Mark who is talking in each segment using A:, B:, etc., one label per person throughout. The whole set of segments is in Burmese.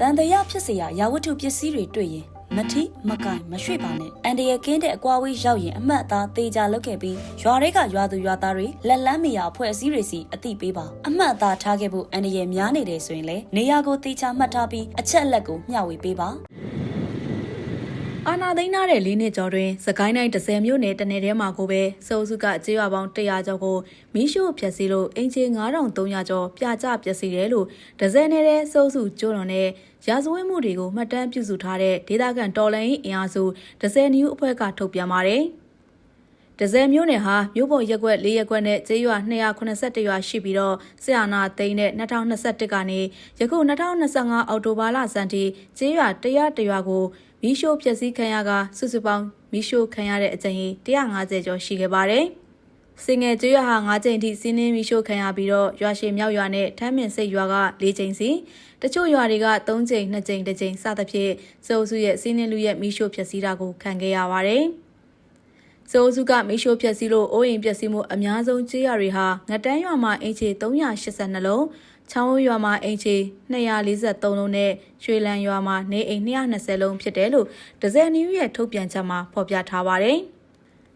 A: တန်တရာဖြစ်စရာရာဝတ္ထုပစ္စည်းတွေတွေ့ရင်မထိမကိုင်မရွှေ့ပါနဲ့အန်တရကင်းတဲ့အကွာဝေးရောက်ရင်အမှတ်အသားသေးကြလောက်ခဲ့ပြီးရွာတွေကရွာသူရွာသားတွေလက်လန်းမရအဖွဲ့အစည်းတွေစီအတိပေးပါအမှတ်အသားထားခဲ့ဖို့အန်တရများနေတယ်ဆိုရင်လေနေရာကိုသေချာမှတ်ထားပြီးအချက်အလက်ကိုမျှဝေပေးပါ
B: အာနာသိန်းထားတဲ့လေးနှစ်ကျော်တွင်စကိုင်းတိုင်း30မြို့နယ်တနယ်ထဲမှာကိုပဲစုံစုကကြေးရွာပေါင်း100ကျော်ကိုမီးရှို့ဖျက်ဆီးလို့အင်ချေ9300ကျော်ပြကြပျက်စီးတယ်လို့ဒဇယ်နယ်တဲ့စုံစုကျိုးတော်နဲ့ရာဇဝတ်မှုတွေကိုမှတ်တမ်းပြုစုထားတဲ့ဒေသခံတော်လှန်ရေးအင်အားစုဒဇယ်နျူအဖွဲ့ကထုတ်ပြန်ပါတယ်။ ဒဇယ်မျိုးနယ်ဟာမြို့ပေါ်ရက်ကွက်၄ရက်ကွက်နဲ့ကျေးရွာ281ရွာရှိပြီးတော့ဆရာနာသိန်းနဲ့2021ကနေယခု2025အောက်တိုဘာလစံထိကျေးရွာ100တရွာကိုမီးရှို့ဖျက်ဆီးခံရကစုစုပေါင်းမီးရှို့ခံရတဲ့အကြိမ်ကြီး150ကျော်ရှိခဲ့ပါတယ်။စင်ငယ်ကျွရွာဟာ9ကြိမ်ထိစီးနှင်းမီးရှို့ခံရပြီးတော့ရွာရှိမြောက်ရွာနဲ့ထမ်းမင်စိတ်ရွာက4ကြိမ်စီတချို့ရွာတွေက3ကြိမ်2ကြိမ်1ကြိမ်စသဖြင့်စုံစုရဲ့စီးနှင်းလူရဲ့မီးရှို့ဖျက်ဆီးတာကိုခံခဲ့ရပါတယ်။ စိုးစုကမီးရှို့ဖျက်ဆီးလို့အိုးအိမ်ပျက်စီးမှုအများဆုံးကြေးရွာတွေဟာငတန်းရွာမှာအင်ချေ382လုံးချောင်းဝရွာမှာအင်ချေ243လုံးနဲ့ရွှေလန်းရွာမှာနေအိမ်220လုံးဖြစ်တယ်လို့ဒဇယ်နယူးရဲ့ထုတ်ပြန်ချက်မှာဖော်ပြထားပါတယ်။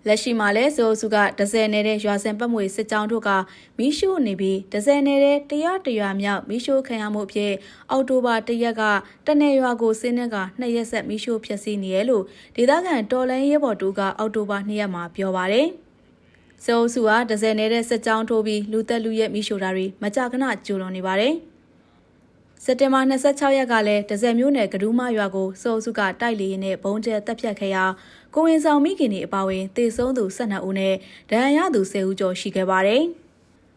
B: လက်ရှိမှာလည်းစိုးစုကဒဇယ်နယ်တဲ့ရွာစင်ပတ်မွေစစ်ကြောင်းတို့ကမီးရှို့နေပြီးဒဇယ်နယ်တဲ့တရားတရွာမြောက်မီးရှို့ခံရမှုအဖြစ်အောက်တိုဘာ၁ရက်ကတနယ်ရွာကိုစင်းနဲ့ကနှစ်ရက်ဆက်မီးရှို့ဖျက်ဆီးနေရလို့ဒေသခံတော်လန်ရဲဘော်တူကအောက်တိုဘာ၂ရက်မှာပြောပါတယ်။စေအုပ်စုဟာဒဇယ်နယ်တဲ့စစ်ကြောင်းထိုးပြီးလူသက်လူရဲ့မိရှို့တာတွေမကြာခဏကျူလွန်နေပါတယ်။ စက်တင်ဘာ26ရက်ကလည်းဒဇယ်မျိုးနယ်ကဒူးမရွာကိုစေအုပ်စုကတိုက်လေရင်နဲ့ဘုံကျဲတက်ဖြတ်ခဲ့ရာကိုဝင်ဆောင်မိခင်တွေအပါအဝင်တေဆုံးသူ12ဦးနဲ့ဒဏ်ရာရသူ10ဦးကျော်ရှိခဲ့ပါတယ်။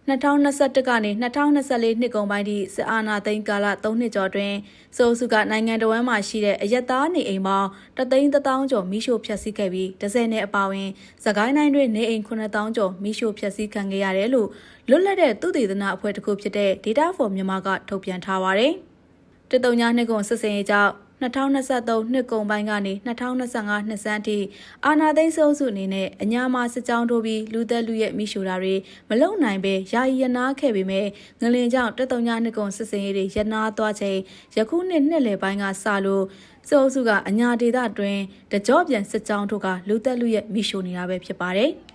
B: 2021ကနေ2024နှစ်ကုန်ပိုင်းထိစစ်အာဏာသိမ်းကာလ3နှစ်ကျော်တွင်စိုးစုကနိုင်ငံတော်ဝန်မှရှိတဲ့အရက်သားနေအိမ်ပေါင်းတသိန်းတစ်သောင်းကျော်မိရှို့ဖျက်ဆီးခဲ့ပြီးဒဇယ်နဲ့အပါအဝင်စကိုင်းတိုင်းတွင်နေအိမ်9000ကျော်မိရှို့ဖျက်ဆီးခံခဲ့ရတယ်လို့လွတ်လပ်တဲ့သူတည်သနာအဖွဲ့တစ်ခုဖြစ်တဲ့ Data for Myanmar ကထုတ်ပြန်ထားပါတယ်။တတုံညာနှစ်ကုန်စစ်စင်ရေးကြောင့် 2023နှစ်ကုန်ပိုင်းကနေ2025နှစ်စန်းထိအာနာသိန်းစုံစုအနေနဲ့အညာမှာစစ်ကြောင်းထိုးပြီးလူသက်လူရဲ့မိရှူတာတွေမလုံနိုင်ပဲယာယီရနာခဲ့ပေမဲ့ငလင်ကြောင့်တတုံညာနှစ်ကုန်စစ်စင်ရေးတွေရနာသွားချိန်ယခုနှစ်နှစ်လယ်ပိုင်းကစလို့စုံစုကအညာဒေသတွင်တကြောပြန်စစ်ကြောင်းထိုးကလူသက်လူရဲ့မိရှူနေတာပဲဖြစ်ပါတယ်။